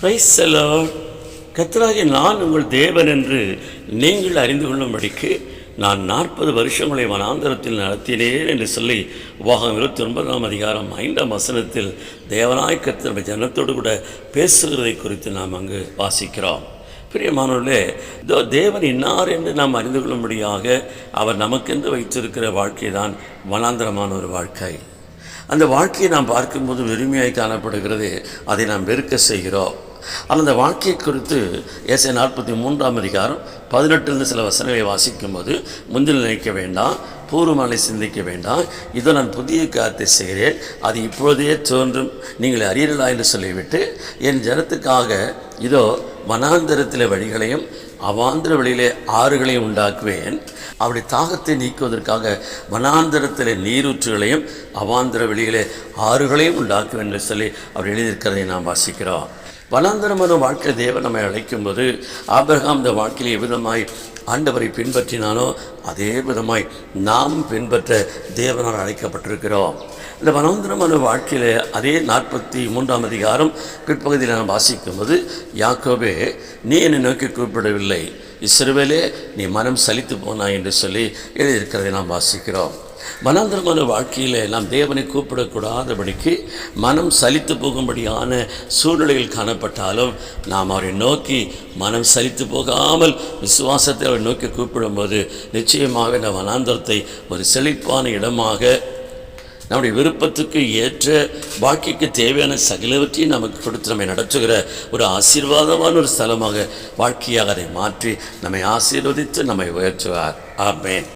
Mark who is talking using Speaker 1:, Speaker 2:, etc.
Speaker 1: Price கத்தராகிய நான் உங்கள் தேவன் என்று நீங்கள் அறிந்து கொள்ளும்படிக்கு நான் நாற்பது வருஷங்களை வனாந்தரத்தில் நடத்தினேன் என்று சொல்லி உபாகம் இருபத்தி ஒன்பதாம் அதிகாரம் ஐந்தாம் வசனத்தில் தேவனாய் கத்தர் ஜனத்தோடு கூட பேசுகிறதை குறித்து நாம் அங்கு வாசிக்கிறோம். பிரியமானவர்களே இதோ தேவன் இன்னார் என்று நாம் அறிந்து கொள்ளும்படியாக அவர் நமக்கென்று வைத்திருக்கிற வாழ்க்கை தான் வனாந்தரமான ஒரு வாழ்க்கை. அந்த வாழ்க்கையை நாம் பார்க்கும்போது வெறுமையாய் காணப்படுகிறது அதை நாம் வெறுக்க செய்கிறோம். ஆனால் அந்த வாழ்க்கையை குறித்து ஏசை நாற்பத்தி மூன்றாம் அதிகாரம் பதினெட்டுலேருந்து சில வசனங்களை வாசிக்கும்போது முந்தில் நினைக்க வேண்டாம் பூர்வமலை சிந்திக்க வேண்டாம். இதோ நான் புதிய காரியத்தை செய்கிறேன். அது இப்பொழுதே தோன்றும். நீங்கள் அறியலா என்று சொல்லிவிட்டு என் ஜனத்துக்காக இதோ மனாந்தரத்தில் வழிகளையும் அவாந்திர வழியிலே ஆறுகளையும் உண்டாக்குவேன். அப்படி தாகத்தை நீக்குவதற்காக வனாந்தரத்தில் நீரூற்றுகளையும் அவாந்திர வெளியிலே ஆறுகளையும் உண்டாக்குவேன் என்று சொல்லி அவர் எழுதியிருக்கிறதை நாம் வாசிக்கிறோம். வனாந்தரமான வாழ்க்கை தேவன் நம்மை அழைக்கும்போது ஆபிரகாம் இந்த வாழ்க்கையில் எவ்விதமாய் ஆண்டவரை பின்பற்றினானோ அதே விதமாய் நாம் பின்பற்ற தேவனால் அழைக்கப்பட்டிருக்கிறோம். இந்த வனாந்தரமான வாழ்க்கையில் அதே நாற்பத்தி மூன்றாம் அதிகாரம் பிற்பகுதியில் நாம் வாசிக்கும்போது யாக்கோபே நீ என்னை நோக்கி கூப்பிடவில்லை. இஸ்ரவேலே நீ மனம் சலித்து போனாய் என்று சொல்லி எழுதியிருக்கிறதை நாம் வாசிக்கிறோம். வனாந்தரமான வாழ்க்கையில் நாம் தேவனை கூப்பிடக்கூடாதபடிக்கு மனம் சலித்து போகும்படியான சூழ்நிலைகள் காணப்பட்டாலும் நாம் அவரை நோக்கி மனம் சலித்து போகாமல் விசுவாசத்தை அவரை நோக்கி கூப்பிடும்போது நிச்சயமாக இந்த மனாந்தரத்தை ஒரு செழிப்பான இடமாக நம்முடைய விருப்பத்துக்கு ஏற்ற வாழ்க்கைக்கு தேவையான சகலவற்றையும் நமக்கு கொடுத்து நம்மை நடத்துகிற ஒரு ஆசீர்வாதமான ஒரு ஸ்தலமாக வாழ்க்கையாக அதை மாற்றி நம்மை ஆசீர்வதித்து நம்மை உயர்த்துவார். ஆமேன்.